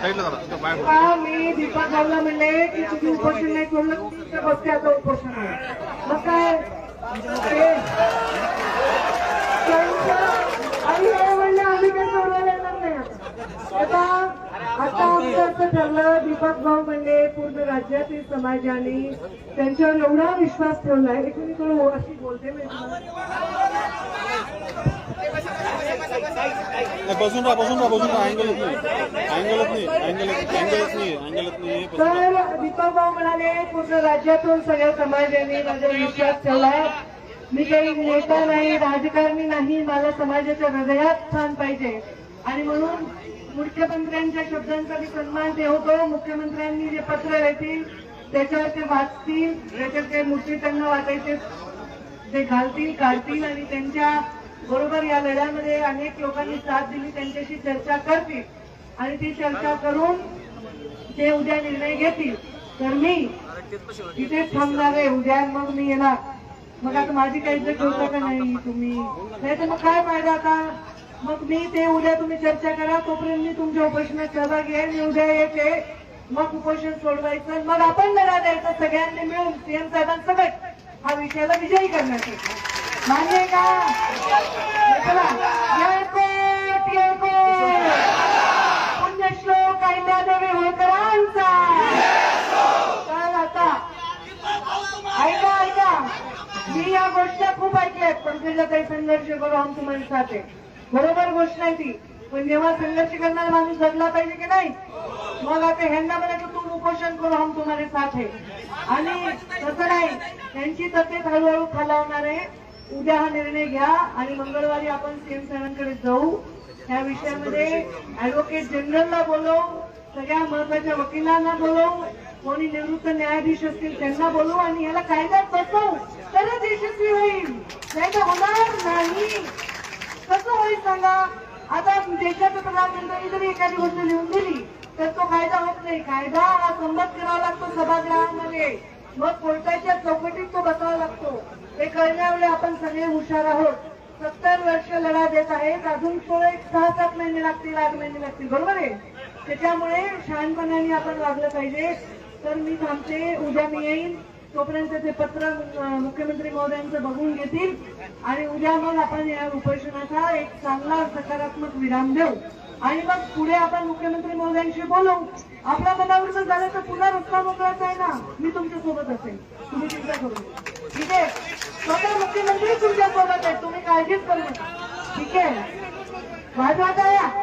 मी दीपक भाऊला म्हणले की तुम्ही उपोषण नाही सोडलं तुमच्या बसते आता उपोषण आहे. मग काय? ते- त्यांचं- आणि म्हणले आम्ही काय सोडवायला येणार नाही आता. आता आमचं असं ठरलं दीपक भाऊ म्हणले पूर्ण राज्यातील समाजाने त्यांच्यावर एवढा विश्वास ठेवला आहे मी थोडं अशी बोलते मी तुम्हाला. नाही, बसून राहा बसून राहा बसून राहा. अँगलच नाही. अँगलच नाही. अँगल अँगलच नाही. अँगलच नाही. बसून राहा. तर दीपक भाऊ म्हणाले पूर्ण राज्यातून सगळ्या समाजाने माझा विश्वास ठेवलाय मी काही नेता नाही राजकारणी नाही. मला समाजाच्या हृदयात स्थान पाहिजे. आणि म्हणून मुख्यमंत्र्यांच्या शब्दांचा मी सन्मान ठेवतो. मुख्यमंत्र्यांनी जे पत्र लिहतील त्याच्यावर ते वाचतील. त्याच्यात काही मूर्ती त्यांना वाटायचे ते घालतील काढतील. आणि त्यांच्या बरोबर या लढ्यामध्ये अनेक लोकांनी साथ दिली त्यांच्याशी चर्चा करतील. आणि ती चर्चा करून ते उद्या निर्णय घेतील. तर मी इथेच थांबणार आहे उद्या मग मी येणार. मग आता माझी काही इज्जत ठेवता का नाही तुम्ही. नाही तर मग काय फायदा आता? मग मी ते उद्या तुम्ही चर्चा करा तोपर्यंत मी तुमच्या उपोषणात सहभाग घेईन मी उद्या येते मग उपोषण सोडवायचं मग आपण लढा द्यायचा सगळ्यांनी मिळून सीएम साहेबांसकट हा विषयाला विजयी करण्यासाठी. मान्य आहे का चला जय कोट जय कोट पुण्यश्लोक अहिल्यादेवी होळकरांचा! तर आता. ऐका ऐका. मी या गोष्टी खूप ऐकल्यात पंकजाताई संघर्ष करू हम तुम्हाला साथ आहे. बरोबर गोष्ट आहे ती. पण जेव्हा संघर्ष करणारा माणूस जगला पाहिजे की नाही मग आता ह्यांना म्हणायचं तू उपोषण करू हम तुम्हाला साथ आहे आणि तसं नाही त्यांची तब्येत हळूहळू खालावणार आहे. उद्या हा निर्णय घ्या आणि मंगळवारी आपण सीएम साहेबांकडे जाऊ. या विषयामध्ये ऍडव्होकेट जनरलला बोलवू सगळ्या महत्त्वाच्या वकिलांना बोलवू कोणी निवृत्त न्यायाधीश असतील त्यांना बोलवू आणि याला कायद्यात बसवू. तरच यशस्वी होईल. नाही तर होणार नाही. कसं होईल सांगा? आता देशाच्या प्रधानमंत्र्यांनी जरी एखादी गोष्ट लिहून दिली तर तो कायदा होत नाही. कायदा हा संमत करावा लागतो सभागृहामध्ये. मग कोर्टाच्या चौकटीत तो बसावा लागतो. हे कळण्यामुळे आपण सगळे हुशार आहोत. सत्तर वर्ष लढा देत आहेत. अजून तो एक सहा सात महिने लागतील आठ महिने लागतील. बरोबर आहे? त्याच्यामुळे शहाणपणाने आपण वागलं पाहिजे. तर मी थांबते. उद्या मी येईन. तोपर्यंत ते पत्र मुख्यमंत्री महोदयांचं बघून घेतील. आणि उद्या मग आपण या उपोषणाचा एक चांगला सकारात्मक विराम देऊ. आणि मग पुढे आपण मुख्यमंत्री महोदयांशी बोलू. आपल्या मनावर जर झालं तर पुन्हा रस्ता मोकळाचा आहे ना? मी तुमच्यासोबत असेल. तुम्ही चिंता करू ठीक आहे? स्वतः मुख्यमंत्री तुमच्यासोबत आहे. तुम्ही काळजीच करू नका. ठीक आहे? वाजवा या.